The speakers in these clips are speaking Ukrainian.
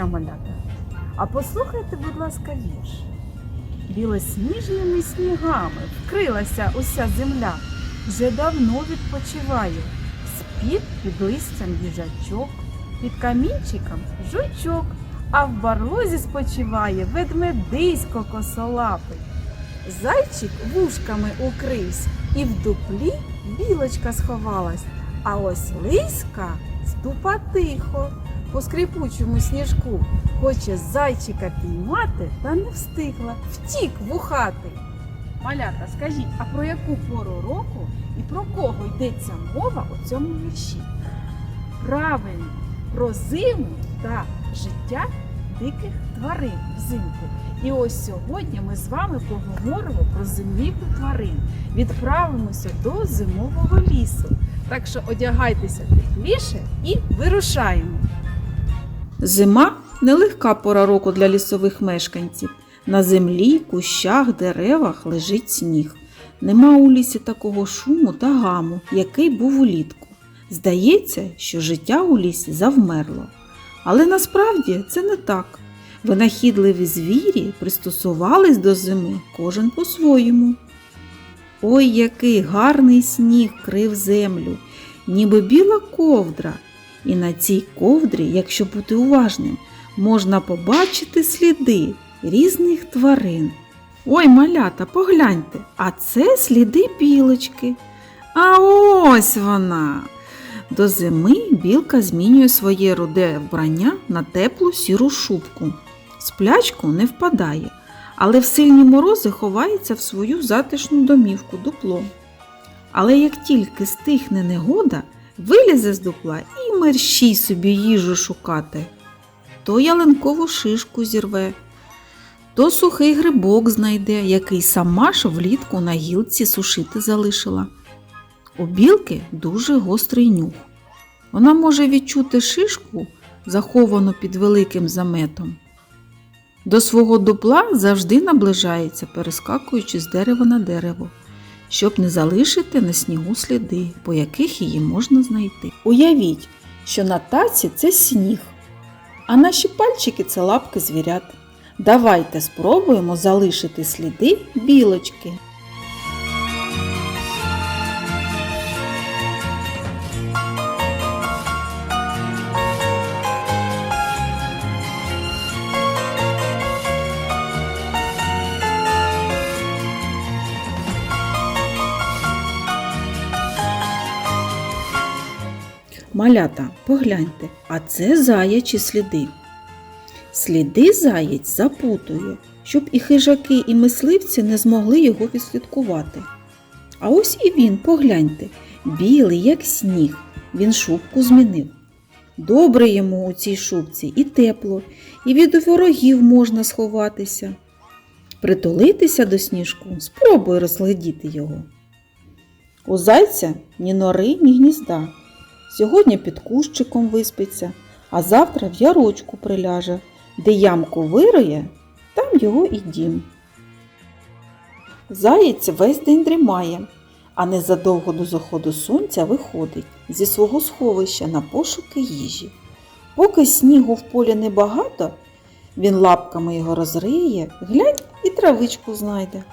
дня, малята. А послухайте, будь ласка, вірш. Білосніжними снігами вкрилася уся земля. Вже давно відпочиває. Спід під листям їжачок, під камінчиком жучок, а в барлозі спочиває ведмедисько косолапий. Зайчик вушками укривсь, і в дуплі білочка сховалась, а ось лиська ступа тихо по скрипучому сніжку. Хоче зайчика піймати, та не встигла, втік вухатий. Малята, скажіть, а про яку пору року і про кого йдеться мова у цьому вірші? Правильно, про зиму та життя диких тварин взимку. І ось сьогодні ми з вами поговоримо про зимівлю тварин. Відправимося до зимового лісу. Так що одягайтеся тепліше і вирушаємо. Зима нелегка пора року для лісових мешканців. На землі, кущах, деревах лежить сніг. Нема у лісі такого шуму та гаму, який був улітку. Здається, що життя у лісі завмерло. Але насправді це не так. Винахідливі звірі пристосувались до зими кожен по-своєму. Ой, який гарний сніг крив землю, ніби біла ковдра. І на цій ковдрі, якщо бути уважним, можна побачити сліди різних тварин. Ой, малята, погляньте, а це сліди білочки. А ось вона. До зими білка змінює своє руде вбрання на теплу сіру шубку. Сплячку не впадає, але в сильні морози ховається в свою затишну домівку дупло. Але як тільки стихне негода, вилізе з дупла і мерщій собі їжу шукати. То ялинкову шишку зірве, то сухий грибок знайде, який сама ж влітку на гілці сушити залишила. У білки дуже гострий нюх. Вона може відчути шишку, заховану під великим заметом. До свого дупла завжди наближається, перескакуючи з дерева на дерево, щоб не залишити на снігу сліди, по яких її можна знайти. Уявіть, що на таці це сніг, а наші пальчики це лапки звірят. Давайте спробуємо залишити сліди білочки. Малята, погляньте, а це заячі сліди. Сліди заєць запутує, щоб і хижаки, і мисливці не змогли його відслідкувати. А ось і він, погляньте, білий, як сніг, він шубку змінив. Добре йому у цій шубці і тепло, і від ворогів можна сховатися. Притулитися до сніжку, спробуй розглядіти його. У зайця ні нори, ні гнізда. Сьогодні під кущиком виспиться, а завтра в ярочку приляже, де ямку вириє, там його і дім. Заєць весь день дрімає, а незадовго до заходу сонця виходить зі свого сховища на пошуки їжі. Поки снігу в полі небагато, він лапками його розриє, глянь і травичку знайде.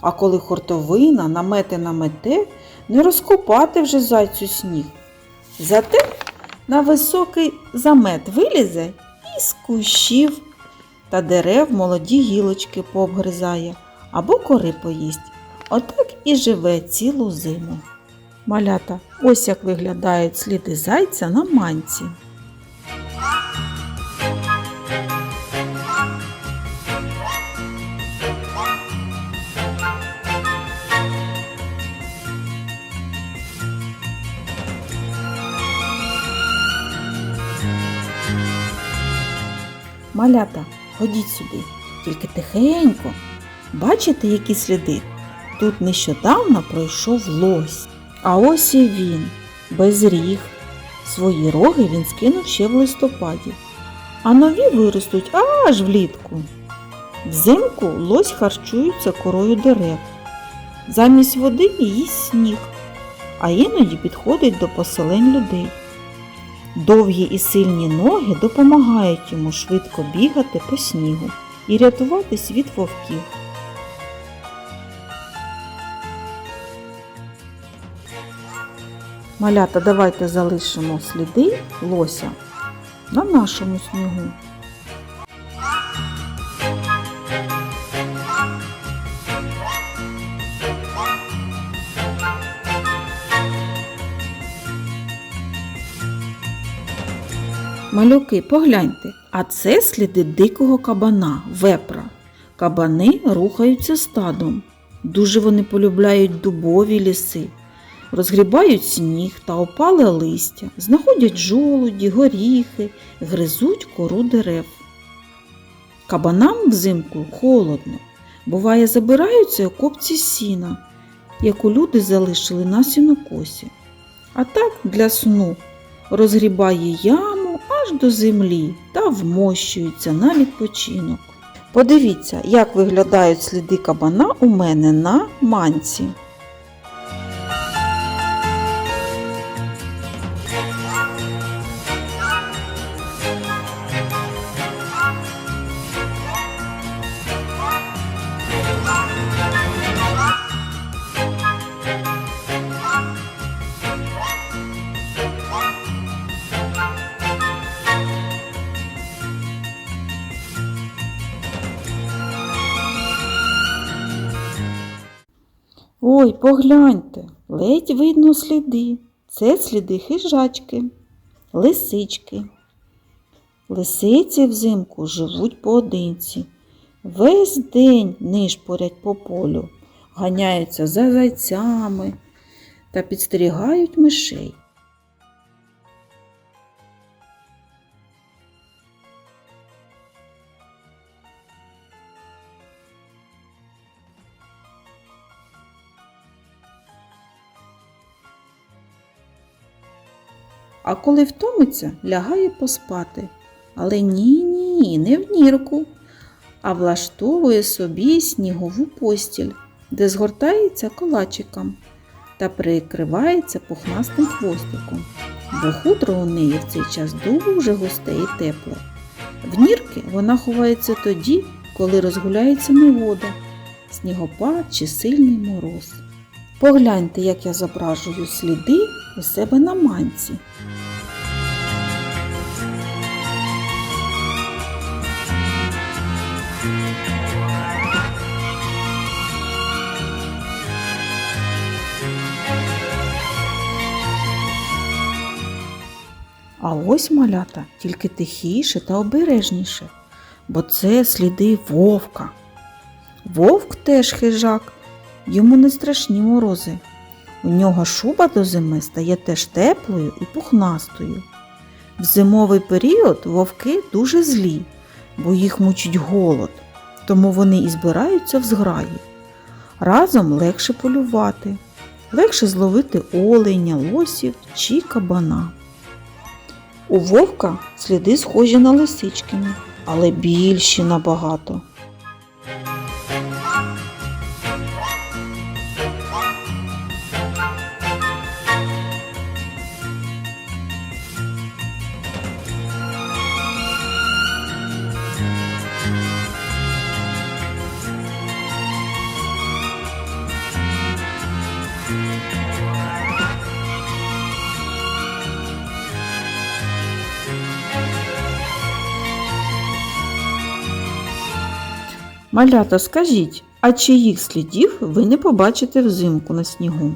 А коли хортовина намете намете, не розкопати вже зайцю сніг. Зате на високий замет вилізе і з кущів та дерев молоді гілочки пообгризає або кори поїсть. Отак і живе цілу зиму. Малята, ось як виглядають сліди зайця на манці. Малята, ходіть сюди, тільки тихенько. Бачите, які сліди? Тут нещодавно пройшов лось. А ось і він, без ріг. Свої роги він скинув ще в листопаді, а нові виростуть аж влітку. Взимку лось харчується корою дерев. Замість води їсть сніг, а іноді підходить до поселень людей. Довгі і сильні ноги допомагають йому швидко бігати по снігу і рятуватись від вовків. Малята, давайте залишимо сліди лося на нашому снігу. Малюки, погляньте, а це сліди дикого кабана, вепра. Кабани рухаються стадом. Дуже вони полюбляють дубові ліси, розгрібають сніг та опале листя, знаходять жолуді, горіхи, гризуть кору дерев. Кабанам взимку холодно. Буває, забираються копці сіна, яку люди залишили на сінокосі. А так для сну розгрібає яму аж до землі та вмощуються на відпочинок. Подивіться, як виглядають сліди кабана у мене на манці. Ой, погляньте, ледь видно сліди. Це сліди хижачки, лисички. Лисиці взимку живуть поодинці. Весь день нишпорять по полю, ганяються за зайцями та підстерігають мишей. А коли втомиться, лягає поспати. Але ні, ні, не в нірку, а влаштовує собі снігову постіль, де згортається калачиком та прикривається пухнастим хвостиком, бо хутро у неї в цей час дуже густе і тепле. В нірки вона ховається тоді, коли розгуляється негода, снігопад чи сильний мороз. Погляньте, як я зображую сліди у себе на манці. А ось малята тільки тихіше та обережніше, бо це сліди вовка. Вовк теж хижак, йому не страшні морози. У нього шуба до зими стає теж теплою і пухнастою. В зимовий період вовки дуже злі, бо їх мучить голод, тому вони і збираються в зграї. Разом легше полювати, легше зловити оленя, лосів чи кабана. У вовка сліди схожі на лисичкини, але більші набагато. Малята, скажіть, а чиїх слідів ви не побачите взимку на снігу?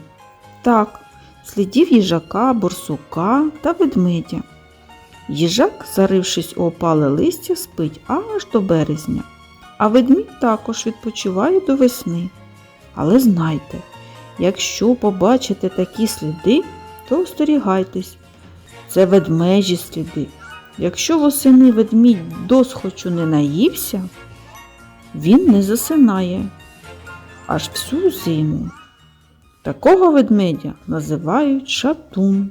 Так, слідів їжака, борсука та ведмедя. Їжак, зарившись у опале листя, спить аж до березня, а ведмідь також відпочиває до весни. Але знайте, якщо побачите такі сліди, то остерігайтесь. Це ведмежі сліди. Якщо восени ведмідь досхочу не наївся, він не засинає аж всю зиму. Такого ведмедя називають шатун.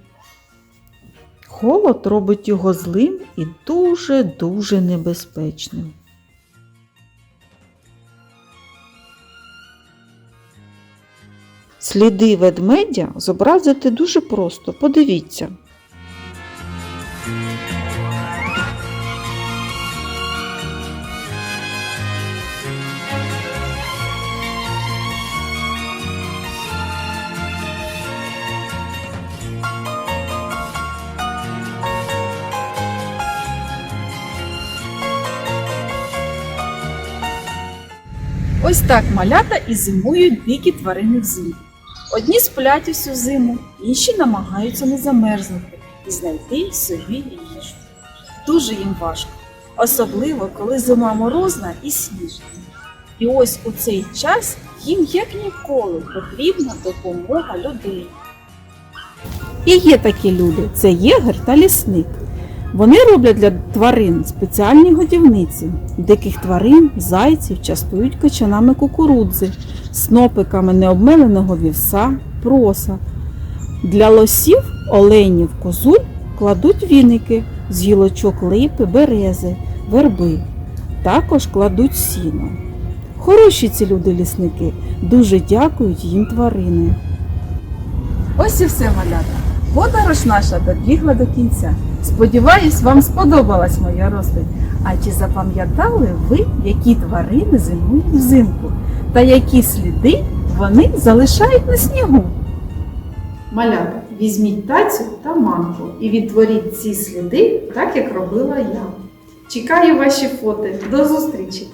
Холод робить його злим і дуже-дуже небезпечним. Сліди ведмедя зобразити дуже просто. Подивіться. Ось так малята і зимують дикі тварини взимку. Одні сплять усю зиму, інші намагаються не замерзнути і знайти собі їжу. Дуже їм важко, особливо коли зима морозна і сніжна. І ось у цей час їм як ніколи потрібна допомога людей. І є такі люди це єгер та лісник. Вони роблять для тварин спеціальні годівниці. Диких тварин, зайців частують качанами кукурудзи, снопиками необмеленого вівса, проса. Для лосів, оленів, козуль кладуть віники з гілочок липи, берези, верби. Також кладуть сіно. Хороші ці люди-лісники, дуже дякують їм тварини. Ось і все, малята. Подорож наша добігла до кінця. Сподіваюсь, вам сподобалась моя розповідь. А чи запам'ятали ви, які тварини зимують взимку та які сліди вони залишають на снігу? Малята, візьміть тацю та манку і відтворіть ці сліди, так як робила я. Чекаю ваші фото. До зустрічі!